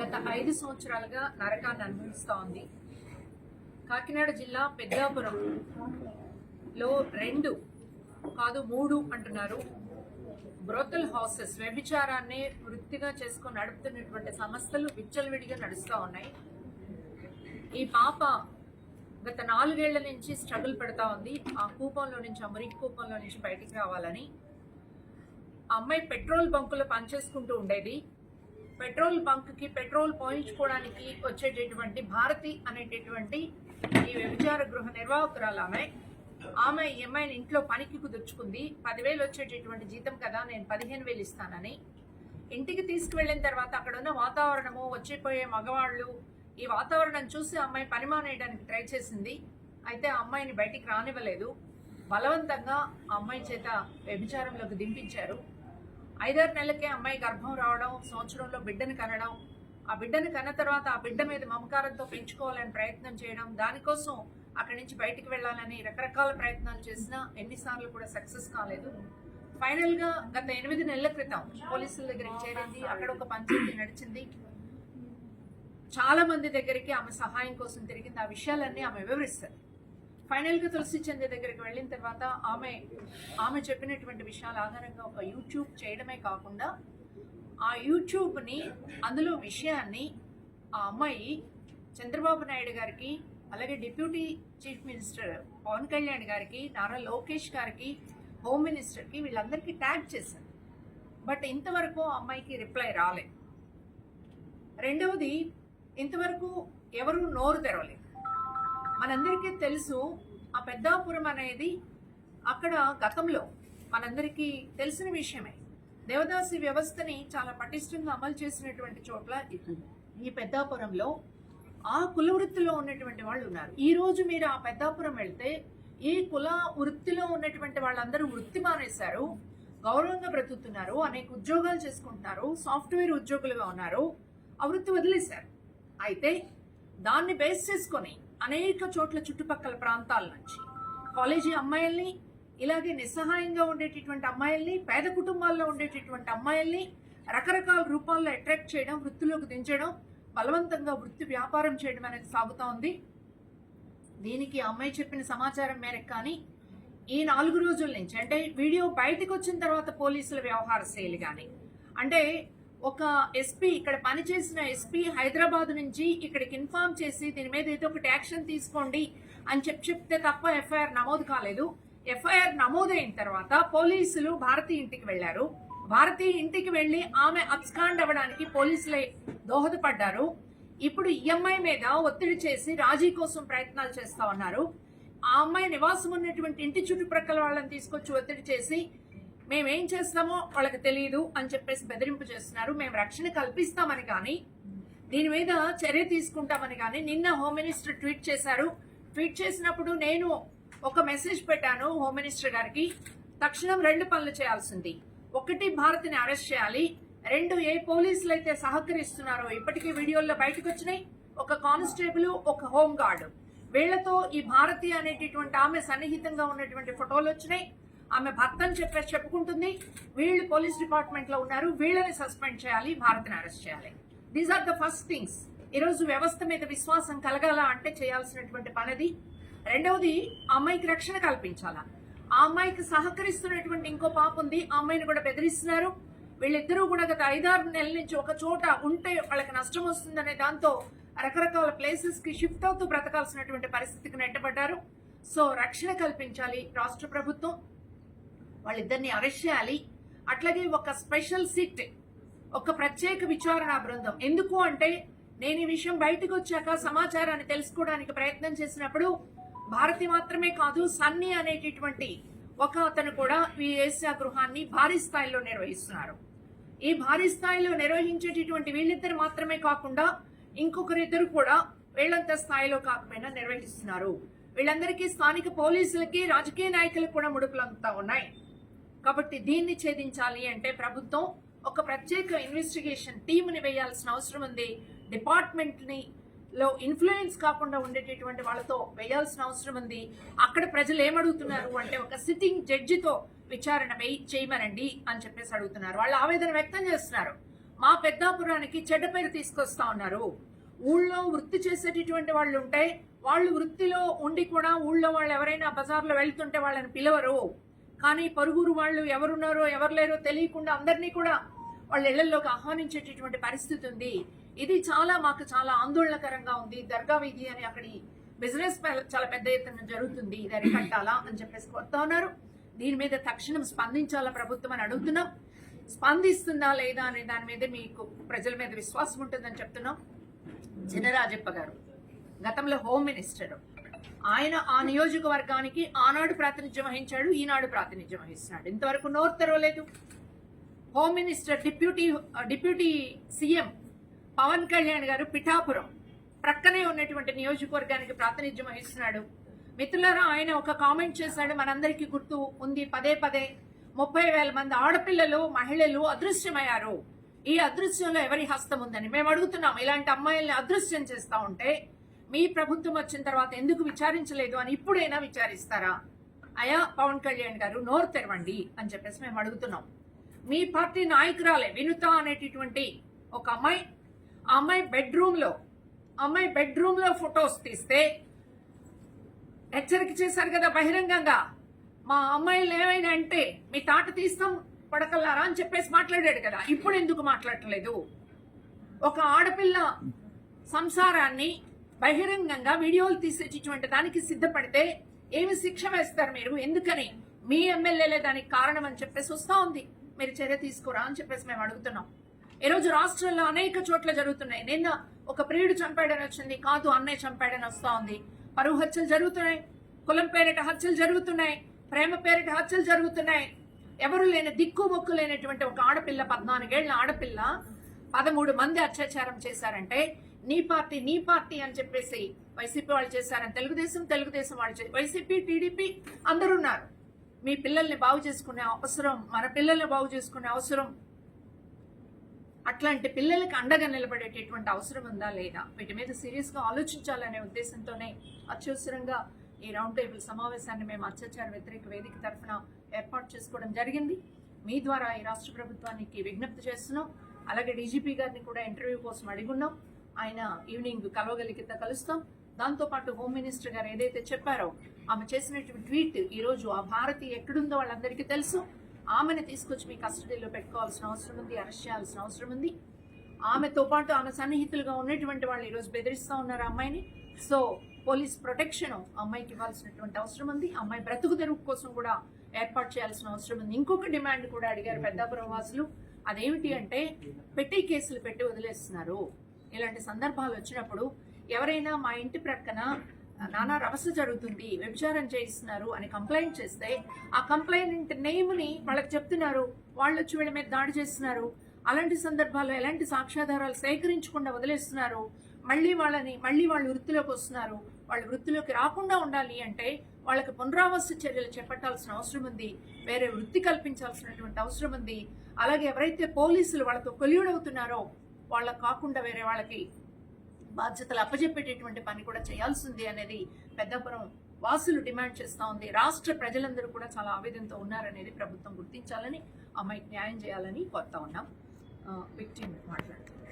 గత ఐదు సంవత్సరాలుగా నరకాన్ని అనుభవిస్తూ ఉంది. కాకినాడ జిల్లా పెద్దాపురం లో రెండు కాదు మూడు అంటున్నారు. బ్రోతల్ హౌసెస్ వ్యభిచారాన్ని వృత్తిగా చేసుకొని నడుపుతున్నటువంటి సంస్థలు విచ్చలవిడిగా నడుస్తూ ఉన్నాయి. ఈ పాప గత నాలుగేళ్ళ నుంచి స్ట్రగుల్ పెడతా ఉంది. ఆ కూపంలో నుంచి ఆ మురికి కూపంలో నుంచి బయటికి రావాలని. ఆ అమ్మాయి పెట్రోల్ బంకులో పనిచేసుకుంటూ ఉండేది. పెట్రోల్ బంక్కి పెట్రోల్ పోయించుకోవడానికి వచ్చేటటువంటి భారతి అనేటటువంటి ఈ వ్యభిచార గృహ నిర్వాహకురాలు ఆమె. ఆమె ఈ అమ్మాయిని ఇంట్లో పనికి కుదుర్చుకుంది. పదివేలు వచ్చేటటువంటి జీతం కదా నేను పదిహేను వేలు ఇస్తానని. ఇంటికి తీసుకువెళ్ళిన తర్వాత అక్కడ ఉన్న వాతావరణము వచ్చిపోయే మగవాళ్ళు ఈ వాతావరణం చూసి అమ్మాయి పని మానేయడానికి ట్రై చేసింది. అయితే ఆ అమ్మాయిని బయటికి రానివ్వలేదు. బలవంతంగా ఆ అమ్మాయి చేత వ్యభిచారంలోకి దింపించారు. ఐదారు నెలలకే అమ్మాయి గర్భం రావడం సంవత్సరంలో బిడ్డను కనడం ఆ బిడ్డను కన్న తర్వాత ఆ బిడ్డ మీద మమకారంతో పెంచుకోవాలని ప్రయత్నం చేయడం దానికోసం అక్కడి నుంచి బయటికి వెళ్ళాలని రకరకాల ప్రయత్నాలు చేసినా ఎన్నిసార్లు కూడా సక్సెస్ కాలేదు. ఫైనల్గా గత ఎనిమిది నెలల క్రితం పోలీసుల దగ్గరికి చేరింది. అక్కడ ఒక పంచాయతీ నడిచింది. చాలా మంది దగ్గరికి ఆమె సహాయం కోసం తిరిగింది. ఆ విషయాలన్నీ ఆమె వివరిస్తారు ఫైనల్గా తులసి చంద్ర దగ్గరికి వెళ్ళిన తర్వాత ఆమె ఆమె చెప్పినటువంటి విషయాల ఆధారంగా ఒక యూట్యూబ్ చేయడమే కాకుండా ఆ యూట్యూబ్ని అందులో విషయాన్ని ఆ అమ్మాయి చంద్రబాబు నాయుడు గారికి అలాగే deputy chief minister Pawan Kalyan గారికి నారా లోకేష్ గారికి హోమ్ మినిస్టర్కి వీళ్ళందరికీ ట్యాగ్ చేశారు. బట్ ఇంతవరకు ఆ అమ్మాయికి రిప్లై రాలేదు రెండవది ఇంతవరకు ఎవరు నోరు తెరవలేదు. మనందరికీ తెలుసు ఆ పెద్దాపురం అనేది అక్కడ గతంలో మనందరికీ తెలిసిన విషయమే. దేవదాసి వ్యవస్థని చాలా పటిష్టంగా అమలు చేసినటువంటి చోట్ల ఈ పెద్దాపురంలో ఆ కుల వృత్తిలో ఉన్నటువంటి వాళ్ళు ఉన్నారు. ఈ రోజు మీరు ఆ పెద్దాపురం వెళ్తే ఈ కుల వృత్తిలో ఉన్నటువంటి వాళ్ళందరూ వృత్తి మానేశారు గౌరవంగా బ్రతుకుతున్నారు అనేక ఉద్యోగాలు చేసుకుంటున్నారు సాఫ్ట్వేర్ ఉద్యోగులుగా ఉన్నారు ఆ వృత్తి వదిలేశారు. అయితే దాన్ని బేస్ చేసుకొని అనేక చోట్ల చుట్టుపక్కల ప్రాంతాల నుంచి. కాలేజీ అమ్మాయిల్ని ఇలాగే నిస్సహాయంగా ఉండేటటువంటి అమ్మాయిల్ని పేద కుటుంబాల్లో ఉండేటటువంటి అమ్మాయిల్ని రకరకాల రూపాల్లో అట్రాక్ట్ చేయడం వృత్తిలోకి దించడం బలవంతంగా వృత్తి వ్యాపారం చేయడం అనేది సాగుతూ ఉంది. దీనికి ఆ అమ్మాయి చెప్పిన సమాచారం మేరకు కానీ ఈ నాలుగు రోజుల నుంచి అంటే వీడియో బయటకు వచ్చిన తర్వాత పోలీసుల వ్యవహార శైలి కానీ అంటే ఒక ఎస్పీ ఇక్కడ పనిచేసిన ఎస్పీ హైదరాబాద్ నుంచి ఇక్కడికి ఇన్ఫార్మ్ చేసి దీని మీద ఏదో ఒకటి యాక్షన్ తీసుకోండి అని చెప్పి చెప్తే తప్ప ఎఫ్ఐఆర్ నమోదు కాలేదు. ఎఫ్ఐఆర్ నమోదైన తర్వాత పోలీసులు భారతి ఇంటికి వెళ్ళారు భారతి ఇంటికి వెళ్ళి ఆమె అబ్స్కాండ్ అవ్వడానికి పోలీసులే దోహదపడ్డారు. ఇప్పుడు ఈఎంఐ మీద ఒత్తిడి చేసి రాజీ కోసం ప్రయత్నాలు చేస్తా ఉన్నారు. ఆ అమ్మాయి నివాసం ఉన్నటువంటి ఇంటి చుట్టుప్రక్కల వాళ్ళని తీసుకొచ్చి ఒత్తిడి చేసి మేమేం చేస్తామో వాళ్ళకి తెలియదు అని చెప్పేసి బెదిరింపు చేస్తున్నారు. మేము రక్షణ కల్పిస్తామని కానీ దీని మీద చర్య తీసుకుంటామని కానీ నిన్న హోమ్ మినిస్టర్ ట్వీట్ చేశారు. ట్వీట్ చేసినప్పుడు నేను ఒక మెసేజ్ పెట్టాను హోమ్ మినిస్టర్ గారికి. తక్షణం రెండు పనులు చేయాల్సింది. ఒకటి భారత్ని అరెస్ట్ చేయాలి. రెండు ఏ పోలీసులు అయితే సహకరిస్తున్నారో ఇప్పటికీ వీడియోల్లో బయటకు వచ్చినాయి. ఒక కానిస్టేబుల్ ఒక హోమ్ గార్డు వీళ్ళతో ఈ భారతి అనేటటువంటి ఆమె సన్నిహితంగా ఉన్నటువంటి ఫోటోలు వచ్చినాయి. ఆమె భర్తను చెప్పేసి చెప్పుకుంటుంది. వీళ్ళు పోలీస్ డిపార్ట్మెంట్లో ఉన్నారు. వీళ్ళని సస్పెండ్ చేయాలి భారత్ని అరెస్ట్ చేయాలి. These are the first things ఈరోజు వ్యవస్థ మీద విశ్వాసం కలగాల అంటే చేయాల్సినటువంటి పనిది. రెండవది అమ్మాయికి రక్షణ కల్పించాలా? ఆ అమ్మాయికి సహకరిస్తున్నటువంటి ఇంకో పాప ఉంది. ఆ అమ్మాయిని కూడా బెదిరిస్తున్నారు. వీళ్ళిద్దరూ కూడా గత ఐదారు నెలల నుంచి ఒక చోట ఉంటే వాళ్ళకి నష్టం వస్తుందనే దాంతో రకరకాల ప్లేసెస్కి షిఫ్ట్ అవుతూ బ్రతకాల్సినటువంటి పరిస్థితికి నెట్టబడ్డారు. సో రక్షణ కల్పించాలి రాష్ట్ర ప్రభుత్వం. వాళ్ళిద్దరిని అరెస్ట్ చేయాలి. అట్లాగే ఒక స్పెషల్ సిట్ ఒక ప్రత్యేక విచారణ బృందం. ఎందుకు అంటే నేను ఈ విషయం బయటకు వచ్చాక సమాచారాన్ని తెలుసుకోవడానికి ప్రయత్నం చేసినప్పుడు భారతి మాత్రమే కాదు సన్నీ అనేటటువంటి ఒక అతను కూడా ఈ ఏసియా గృహాన్ని భారీ స్థాయిలో నిర్వహిస్తున్నారు. ఈ భారీ స్థాయిలో నిర్వహించేటటువంటి వీళ్ళిద్దరు మాత్రమే కాకుండా ఇంకొకరిద్దరు కూడా వీళ్ళంత స్థాయిలో కాకపోయినా నిర్వహిస్తున్నారు. వీళ్ళందరికీ స్థానిక పోలీసులకి రాజకీయ నాయకులకు కూడా ముడుపులంతా ఉన్నాయి. కాబట్టి దీన్ని ఛేదించాలి అంటే ప్రభుత్వం ఒక ప్రత్యేక ఇన్వెస్టిగేషన్ టీంని వేయాల్సిన అవసరం ఉంది. డిపార్ట్మెంట్ని లో ఇన్ఫ్లుయెన్స్ కాకుండా ఉండేటటువంటి వాళ్ళతో వేయాల్సిన అవసరం ఉంది. అక్కడ ప్రజలు ఏమడుగుతున్నారు అంటే ఒక సిట్టింగ్ జడ్జితో విచారణ వేయి చేయమనండి అని చెప్పేసి అడుగుతున్నారు. వాళ్ళు ఆవేదన వ్యక్తం చేస్తున్నారు. మా పెద్దాపురానికి చెడ్డ పేరు తీసుకొస్తా ఉన్నారు. ఊళ్ళో వృత్తి చేసేటటువంటి వాళ్ళు ఉంటే వాళ్ళు వృత్తిలో ఉండి కూడా ఊళ్ళో వాళ్ళు ఎవరైనా బజార్లో వెళ్తుంటే వాళ్ళని పిలవరు. కానీ పరుగురు వాళ్ళు ఎవరున్నారో ఎవరు లేరో తెలియకుండా అందరినీ కూడా వాళ్ళ ఇళ్ళలోకి ఆహ్వానించేటటువంటి పరిస్థితి ఉంది. ఇది చాలా మాకు చాలా ఆందోళనకరంగా ఉంది. దర్గా వీధి అని అక్కడి బిజినెస్ చాలా పెద్ద ఎత్తున జరుగుతుంది. ఇది అరికట్టాలా అని చెప్పేసి కొడతా ఉన్నారు. దీని మీద తక్షణం స్పందించాలా ప్రభుత్వం అని అడుగుతున్నాం. స్పందిస్తుందా లేదా అనే దాని మీద మీకు ప్రజల మీద విశ్వాసం ఉంటుందని చెప్తున్నాం. చినరాజప్ప గారు గతంలో హోమ్ మినిస్టర్. ఆయన ఆ నియోజకవర్గానికి ఆనాడు ప్రాతినిధ్యం వహించాడు ఈనాడు ప్రాతినిధ్యం వహిస్తున్నాడు. ఇంతవరకు నోరు తెరవలేదు. Home minister deputy deputy CM Pawan Kalyan గారు పిఠాపురం ప్రక్కనే ఉన్నటువంటి నియోజకవర్గానికి ప్రాతినిధ్యం వహిస్తున్నాడు. మిత్రులారా ఆయన ఒక కామెంట్ చేశాడు మనందరికీ గుర్తు ఉంది. పదే పదే ముప్పై వేల మంది ఆడపిల్లలు మహిళలు అదృశ్యమయ్యారు. ఈ అదృశ్యంలో ఎవరి హస్తం ఉందని మేము అడుగుతున్నాం. ఇలాంటి అమ్మాయిల్ని అదృశ్యం చేస్తా ఉంటే మీ ప్రభుత్వం వచ్చిన తర్వాత ఎందుకు విచారించలేదు అని ఇప్పుడైనా విచారిస్తారా? అయా పవన్ కళ్యాణ్ గారు నోరు తెరవండి అని చెప్పేసి మేము అడుగుతున్నాం. మీ పార్టీ నాయకురాలే వినుత అనేటటువంటి ఒక అమ్మాయి. ఆ అమ్మాయి బెడ్రూమ్లో అమ్మాయి బెడ్రూమ్లో ఫొటోస్ తీస్తే హెచ్చరిక చేశారు కదా బహిరంగంగా. మా అమ్మాయిలు ఏమైనా అంటే మీ తాట తీస్తాం పడకల్లారా అని చెప్పేసి మాట్లాడాడు కదా. ఇప్పుడు ఎందుకు మాట్లాడలేదు ఒక ఆడపిల్ల సంసారాన్ని బహిరంగంగా వీడియోలు తీసేటటువంటి దానికి సిద్ధపడితే ఏమి శిక్ష వేస్తారు మీరు? ఎందుకని? మీ ఎమ్మెల్యేలే దానికి కారణం అని చెప్పేసి వస్తా ఉంది. మీరు చర్య తీసుకోరా అని చెప్పేసి మేము అడుగుతున్నాం. ఈ రోజు రాష్ట్రంలో అనేక చోట్ల జరుగుతున్నాయి. నిన్న ఒక ప్రియుడు చంపాడని వచ్చింది. కాదు అన్నయ్య చంపాడని వస్తా ఉంది. పరువు హత్యలు జరుగుతున్నాయి. కులం పేరిట హత్యలు జరుగుతున్నాయి. ప్రేమ పేరిట హత్యలు జరుగుతున్నాయి. ఎవరు లేని దిక్కు మొక్కు లేనటువంటి ఒక ఆడపిల్ల పద్నాలుగేళ్ళ ఆడపిల్ల పదమూడు మంది అత్యాచారం చేశారంటే నీ పార్టీ నీ పార్టీ అని చెప్పేసి వైసీపీ వాళ్ళు చేశారని తెలుగుదేశం తెలుగుదేశం వాళ్ళు వైసీపీ టీడీపీ అందరూ ఉన్నారు మీ పిల్లల్ని బాగు చేసుకునే అవసరం మన పిల్లల్ని బాగు చేసుకునే అవసరం. అట్లాంటి పిల్లలకి అండగా నిలబడేటటువంటి అవసరం ఉందా లేదా? వీటి మీద సీరియస్గా ఆలోచించాలనే ఉద్దేశంతోనే అత్యవసరంగా ఈ రౌండ్ టేబుల్ సమావేశాన్ని మేము అత్యాచార వ్యతిరేక వేదిక తరఫున ఏర్పాటు చేసుకోవడం జరిగింది. మీ ద్వారా ఈ రాష్ట్ర ప్రభుత్వానికి విజ్ఞప్తి చేస్తున్నాం. అలాగే డీజీపీ గారిని కూడా ఇంటర్వ్యూ కోసం అడిగున్నాం ఆయన ఈవినింగ్ కలవగలిగితే కలుస్తాం. దాంతోపాటు హోమ్ మినిస్టర్ గారు ఏదైతే చెప్పారో ఆమె చేసినటువంటి ట్వీట్ ఈరోజు ఆ భారతి ఎక్కడుందో వాళ్ళందరికీ తెలుసు. ఆమెను తీసుకొచ్చి మీ కస్టడీలో పెట్టుకోవాల్సిన అవసరం ఉంది అరెస్ట్ చేయాల్సిన అవసరం ఉంది. ఆమెతో పాటు ఆమె సన్నిహితులుగా ఉన్నటువంటి వాళ్ళు ఈరోజు బెదిరిస్తూ ఉన్నారు అమ్మాయిని. సో పోలీస్ ప్రొటెక్షన్ అమ్మాయికి ఇవ్వాల్సినటువంటి అవసరం ఉంది. అమ్మాయి బ్రతుకు తెరువు కోసం కూడా ఏర్పాటు చేయాల్సిన అవసరం ఉంది. ఇంకొక డిమాండ్ కూడా అడిగారు పెద్దాపురం వాసులు. అదేమిటి అంటే పెట్టి కేసులు పెట్టి వదిలేస్తున్నారు. ఇలాంటి సందర్భాలు వచ్చినప్పుడు ఎవరైనా మా ఇంటి ప్రక్కన నానా రవస జరుగుతుంది వ్యభిచారం చేయిస్తున్నారు అని కంప్లైంట్ చేస్తే ఆ కంప్లైంట్ నేమ్ని వాళ్ళకి చెప్తున్నారు. వాళ్ళు వచ్చి వీళ్ళ మీద దాడి చేస్తున్నారు. అలాంటి సందర్భాల్లో ఎలాంటి సాక్ష్యాధారాలు సేకరించకుండా వదిలేస్తున్నారు? మళ్ళీ వాళ్ళని మళ్ళీ వాళ్ళు వృత్తిలోకి వస్తున్నారు. వాళ్ళు వృత్తిలోకి రాకుండా ఉండాలి అంటే వాళ్ళకి పునరావాస చర్యలు చేపట్టాల్సిన అవసరం ఉంది. వేరే వృత్తి కల్పించాల్సినటువంటి అవసరం ఉంది. అలాగే ఎవరైతే పోలీసులు వాళ్ళతో కొలియుడవుతున్నారో వాళ్ళకు కాకుండా వేరే వాళ్ళకి బాధ్యతలు అప్పజెప్పేటటువంటి పని కూడా చేయాల్సింది అనేది పెద్దపురం వాసులు డిమాండ్ చేస్తూ ఉంది. రాష్ట్ర ప్రజలందరూ కూడా చాలా ఆవేదనతో ఉన్నారనేది ప్రభుత్వం గుర్తించాలని అమ్మాయికి న్యాయం చేయాలని కోరుతా ఉన్నాం. విక్టిమ్ మాట్లాడుతున్నాం.